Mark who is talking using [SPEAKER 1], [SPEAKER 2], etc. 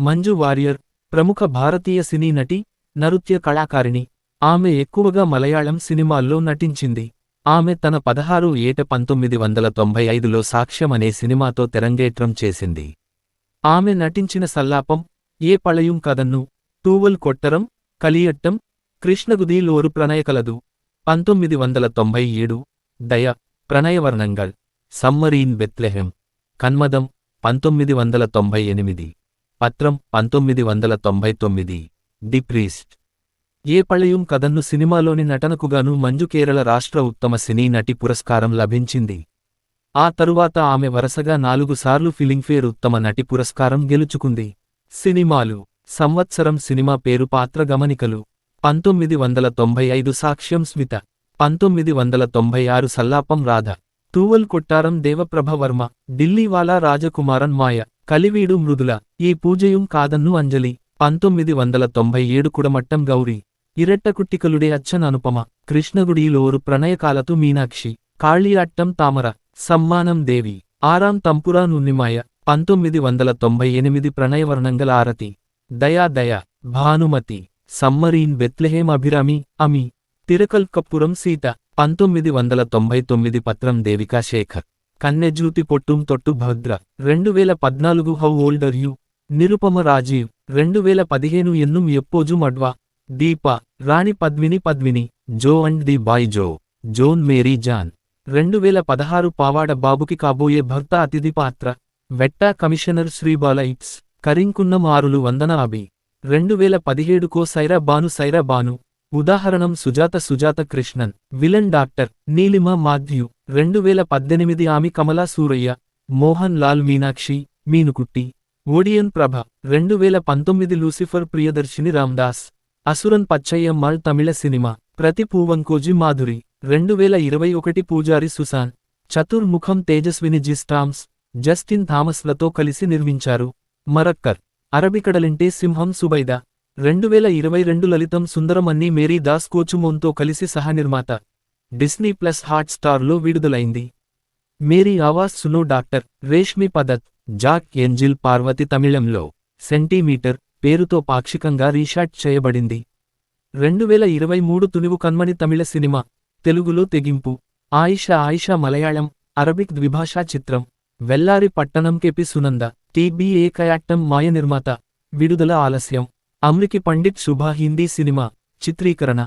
[SPEAKER 1] మంజు వారియర్ ప్రముఖ భారతీయ సినీ నటి నృత్య కళాకారిణి. ఆమె ఎక్కువగా మలయాళం సినిమాల్లో నటించింది. ఆమె తన పదహారు ఏట పంతొమ్మిది వందల తొంభై ఐదులో సాక్ష్యం అనే సినిమాతో తెరంగేట్రం చేసింది. ఆమె నటించిన సల్లాపం ఏ పళయం కదన్ను తూవల్ కొట్టరం కలియట్టం కృష్ణగుదీల్ ఓరు ప్రణయకలదు. పంతొమ్మిది వందల తొంభై ఏడు దయ ప్రణయవర్ణంగల్ సమ్మరీన్ బెత్లెహెం కన్మదం పంతొమ్మిది వందల తొంభై ఎనిమిది. పత్రం పంతొమ్మిది వందల తొంభై తొమ్మిది. The priest. ఏ పళయం కథన్ను సినిమాలోని నటనకుగాను మంజు కేరళ రాష్ట్ర ఉత్తమ సినీ నటి పురస్కారం లభించింది. ఆ తరువాత ఆమె వరుసగా నాలుగు సార్లు ఫిలింఫేర్ ఉత్తమ నటి పురస్కారం గెలుచుకుంది. సినిమాలు సంవత్సరం సినిమా పేరు పాత్ర గమనికలు. పంతొమ్మిది వందల తొంభై ఐదు సాక్ష్యం స్మిత. పంతొమ్మిది వందల తొంభై ఆరు సల్లాపం రాధ. తూవల్ కొట్టారం దేవప్రభ వర్మ. ఢిల్లీవాలా రాజకుమారన్ మాయ. కలివీడు మృదుల. ఈ పూజయం కాదన్ను అంజలి. పంతొమ్మిది వందల తొంభై ఏడు కుడమట్టం గౌరీ. ఇరట్టకుట్టికలుడే అచ్చన్ అనుపమ. కృష్ణగుడిలోరు ప్రణయకాలతు మీనాక్షి. కాళియాట్టం తామర. సమ్మానం దేవి. ఆరాం తంపురా నున్నిమాయ. పంతొమ్మిది వందల తొంభై ఎనిమిది Pranayavarnangal Aarathi. Daya Daya. Bhanumathi. Summer in Bethlehem Abhirami. Ami. Thirakalkkappuram Seetha. పంతొమ్మిది వందల తొంభై తొమ్మిది పత్రం దేవికా శేఖర్. కన్నెజ్యూతి పొట్టుం తొట్టు భద్ర. రెండు వేల పద్నాలుగు how old are you? Nirupama Rajeev. రెండు వేల పదిహేను Ennum Eppozhum మడ్వా. Deepa. Rani Padmini Padmini. Jo and the boy Jo. Joan Mary John. రెండు వేల పదహారు పావాడ బాబుకి కాబోయే భర్త అతిథి పాత్ర. Vettah commissioner Sreebala it's. కరింకున్నం ఆరులు వందన అభి. రెండు వేల పదిహేడుకో Saira Banu Saira Banu. Udaharanam Sujatha Sujatha Krishnan villain doctor Neelima Mathew రెండు వేల పద్దెనిమిది ఆమె కమలా సూరయ్య మోహన్ లాల్ మీనాక్షి మీనుకుట్టి ఓడియన్ ప్రభ రెండు వేల పంతొమ్మిది లూసిఫర్ ప్రియదర్శిని రామ్దాస్ అసురన్ పచ్చయ్య మల్ తమిళ సినిమా ప్రతి పూవంకోజి మాధురి రెండు వేల ఇరవై ఒకటి పూజారి Susan Chathurmukham Tejaswini Jiss Toms Justin థామస్లతో కలిసి నిర్మించారు మరక్కర్ అరబికడలింటే సింహం సుబైదా రెండు వేల ఇరవై రెండు లలితం సుందరం అన్ని మేరీ దాస్ కోచుమోన్తో కలిసి సహనిర్మాత. డిస్నీ ప్లస్ హాట్ స్టార్లో విడుదలైంది. Meri Awas Suno doctor Reshmi Padath Jack Angel Parvathi తమిళంలో సెంటీమీటర్ పేరుతో పాక్షికంగా రీషాట్ చేయబడింది. రెండు వేల ఇరవై మూడు తునివు కన్మణి తమిళ సినిమా తెలుగులో తెగింపు ఆయిషా ఆయిషా మలయాళం అరబిక్ ద్విభాషా చిత్రం వెల్లారి పట్టణం కెపి సునంద టీబీఏ కయాట్టం మాయ నిర్మాత విడుదల ఆలస్యం. అమ్రికి పండిట్ శుభ హిందీ సినిమా చిత్రీకరణ.